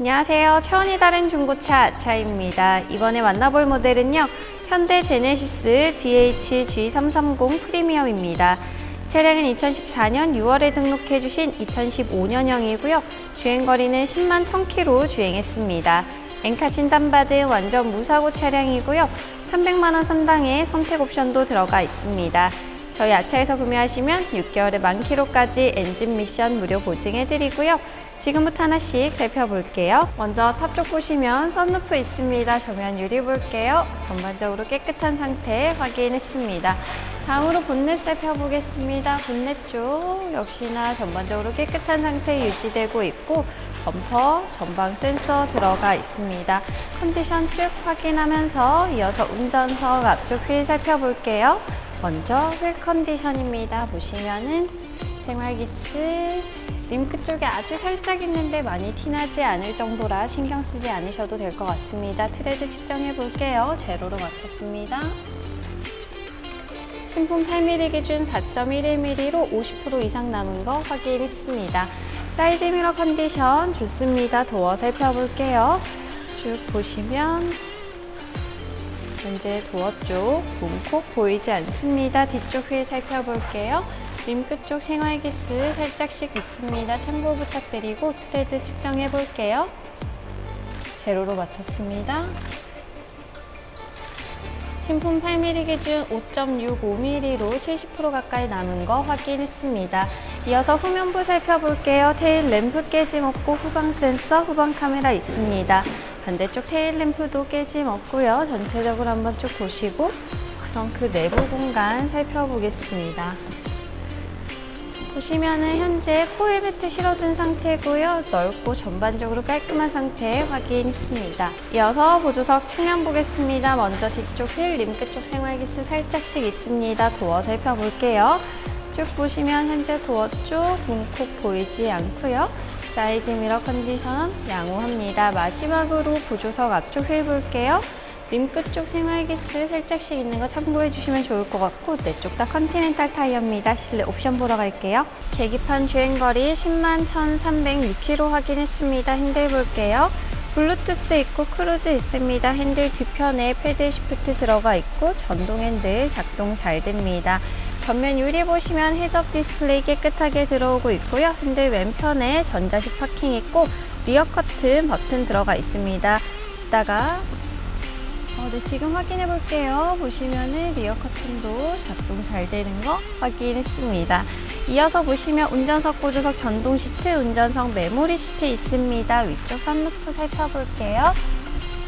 안녕하세요. 차원이 다른 중고차 아차입니다. 이번에 만나볼 모델은요. 현대 제네시스 DH-G330 프리미엄입니다. 이 차량은 2014년 6월에 등록해 주신 2015년형이고요. 주행거리는 10만 1000km 주행했습니다. 엔카 진단받은 완전 무사고 차량이고요. 300만원 선당의 선택 옵션도 들어가 있습니다. 저희 아차에서 구매하시면 6개월에 만 킬로까지 엔진 미션 무료 보증해드리고요. 지금부터 하나씩 살펴볼게요. 먼저 탑쪽 보시면 썬루프 있습니다. 전면 유리 볼게요. 전반적으로 깨끗한 상태 확인했습니다. 다음으로 본넷 살펴보겠습니다. 본넷 쪽 역시나 전반적으로 깨끗한 상태 유지되고 있고 범퍼, 전방 센서 들어가 있습니다. 컨디션 쭉 확인하면서 이어서 운전석 앞쪽 휠 살펴볼게요. 먼저 휠 컨디션입니다. 보시면은 생활기스 림크 쪽에 아주 살짝 있는데 많이 티나지 않을 정도라 신경 쓰지 않으셔도 될 것 같습니다. 트레드 측정해 볼게요. 제로로 맞췄습니다. 신품 8mm 기준 4.11mm로 50% 이상 남은 거 확인했습니다. 사이드 미러 컨디션 좋습니다. 도어 살펴볼게요. 쭉 보시면 현재 도어 쪽 문콕 보이지 않습니다. 뒤쪽 휠 살펴볼게요. 림끝 쪽 생활기스 살짝씩 있습니다. 참고 부탁드리고 트레드 측정해 볼게요. 제로로 맞췄습니다. 신품 8mm 기준 5.65mm로 70% 가까이 남은 거 확인했습니다. 이어서 후면부 살펴볼게요. 테일 램프 깨짐 없고 후방 센서, 후방 카메라 있습니다. 반대쪽 테일 램프도 깨짐 없고요. 전체적으로 한번 쭉 보시고 트렁크 내부 공간 살펴보겠습니다. 보시면은 현재 코일 매트 실어둔 상태고요. 넓고 전반적으로 깔끔한 상태 확인했습니다. 이어서 보조석 측면 보겠습니다. 먼저 뒤쪽 휠 림끝 쪽 생활기스 살짝씩 있습니다. 도어 살펴볼게요. 쭉 보시면 현재 도어 쪽 문콕 보이지 않고요. 사이드 미러 컨디션 양호합니다. 마지막으로 보조석 앞쪽 휠 볼게요. 림 끝 쪽 생활기스 살짝씩 있는 거 참고해 주시면 좋을 것 같고 내쪽 다 컨티넨탈 타이어입니다. 실내 옵션 보러 갈게요. 계기판 주행거리 10만 1306km 확인했습니다. 핸들 볼게요. 블루투스 있고 크루즈 있습니다. 핸들 뒤편에 패드 시프트 들어가 있고 전동 핸들 작동 잘 됩니다. 전면 유리 보시면 헤드업 디스플레이 깨끗하게 들어오고 있고요. 핸들 왼편에 전자식 파킹 있고 리어 커튼 버튼 들어가 있습니다. 이따가 어, 네, 지금 확인해 볼게요. 보시면은 리어 커튼도 작동 잘 되는 거 확인했습니다. 이어서 보시면 운전석 보조석 전동 시트, 운전석 메모리 시트 있습니다. 위쪽 선루프 살펴볼게요.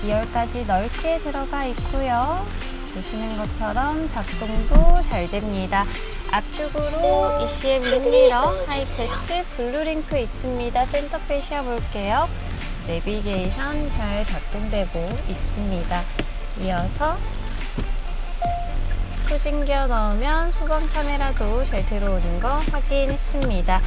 2열까지 넓게 들어가 있고요. 보시는 것처럼 작동도 잘 됩니다. 앞쪽으로 ECM 윈미러, 하이패스, 블루링크 있습니다. 센터 페시아 볼게요. 내비게이션 잘 작동되고 있습니다. 이어서 후진 기어 넣으면 후방 카메라도 잘 들어오는 거 확인했습니다.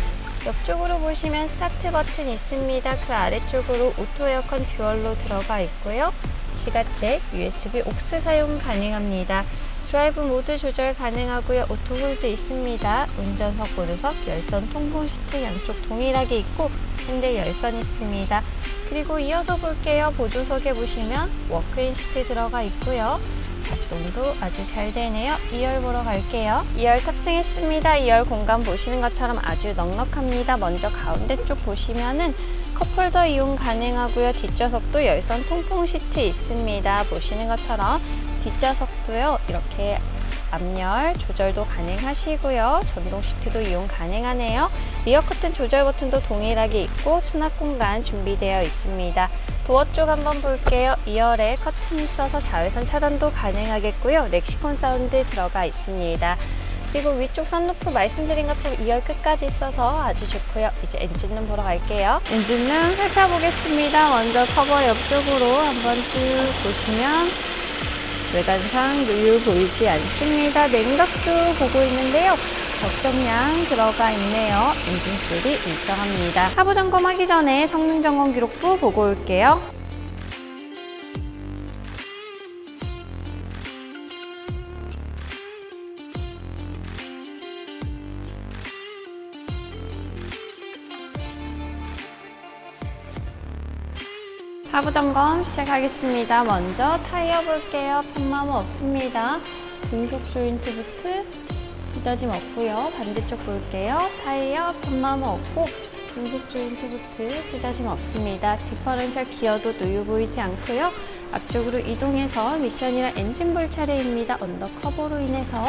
옆쪽으로 보시면 스타트 버튼 있습니다. 그 아래쪽으로 오토 에어컨 듀얼로 들어가 있고요. 시가잭, USB 옥스 사용 가능합니다. 드라이브 모드 조절 가능하고요. 오토 홀드 있습니다. 운전석 보조석, 열선 통풍 시트 양쪽 동일하게 있고 핸들 열선 있습니다. 그리고 이어서 볼게요. 보조석에 보시면 워크인 시트 들어가 있고요. 작동도 아주 잘 되네요. 2열 보러 갈게요. 2열 탑승했습니다. 2열 공간 보시는 것처럼 아주 넉넉합니다. 먼저 가운데 쪽 보시면은 컵홀더 이용 가능하고요. 뒷좌석도 열선 통풍 시트 있습니다. 보시는 것처럼 뒷좌석도요. 이렇게 앞열 조절도 가능하시고요. 전동 시트도 이용 가능하네요. 리어 커튼 조절 버튼도 동일하게 있고 수납 공간 준비되어 있습니다. 도어 쪽 한번 볼게요. 2열에 커튼이 있어서 자외선 차단도 가능하겠고요. 렉시콘 사운드 들어가 있습니다. 그리고 위쪽 선루프 말씀드린 것처럼 2열 끝까지 있어서 아주 좋고요. 이제 엔진룸 보러 갈게요. 엔진룸 살펴보겠습니다. 먼저 커버 옆쪽으로 한번 쭉 보시면 외관상 누유 보이지 않습니다. 냉각수 보고 있는데요. 적정량 들어가 있네요. 엔진 소리 일정합니다. 하부 점검하기 전에 성능 점검 기록부 보고 올게요. 하부 점검 시작하겠습니다. 먼저 타이어 볼게요. 편마모 없습니다. 등속 조인트 부트 찢어짐 없고요. 반대쪽 볼게요. 타이어 편마모 없고 등속 조인트 부트 찢어짐 없습니다. 디퍼런셜 기어도 누유 보이지 않고요. 앞쪽으로 이동해서 미션이랑 엔진 볼 차례입니다. 언더커버로 인해서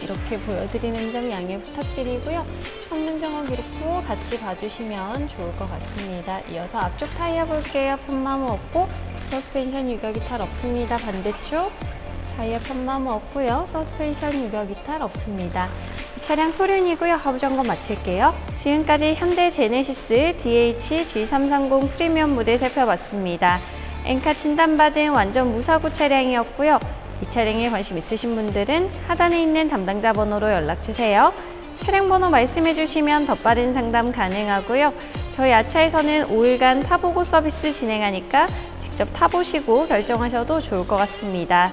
이렇게 보여드리는 점 양해 부탁드리고요. 성능 점검 기록도 같이 봐주시면 좋을 것 같습니다. 이어서 앞쪽 타이어 볼게요. 편마모 없고 서스펜션 유격 이탈 없습니다. 반대쪽 타이어 편마모 없고요. 서스펜션 유격 이탈 없습니다. 이 차량 푸른이고요. 하부 점검 마칠게요. 지금까지 현대 제네시스 DH G330 프리미엄 모델 살펴봤습니다. 엔카 진단받은 완전 무사고 차량이었고요. 이 차량에 관심 있으신 분들은 하단에 있는 담당자 번호로 연락 주세요. 차량 번호 말씀해 주시면 더 빠른 상담 가능하고요. 저희 아차에서는 5일간 타보고 서비스 진행하니까 직접 타보시고 결정하셔도 좋을 것 같습니다.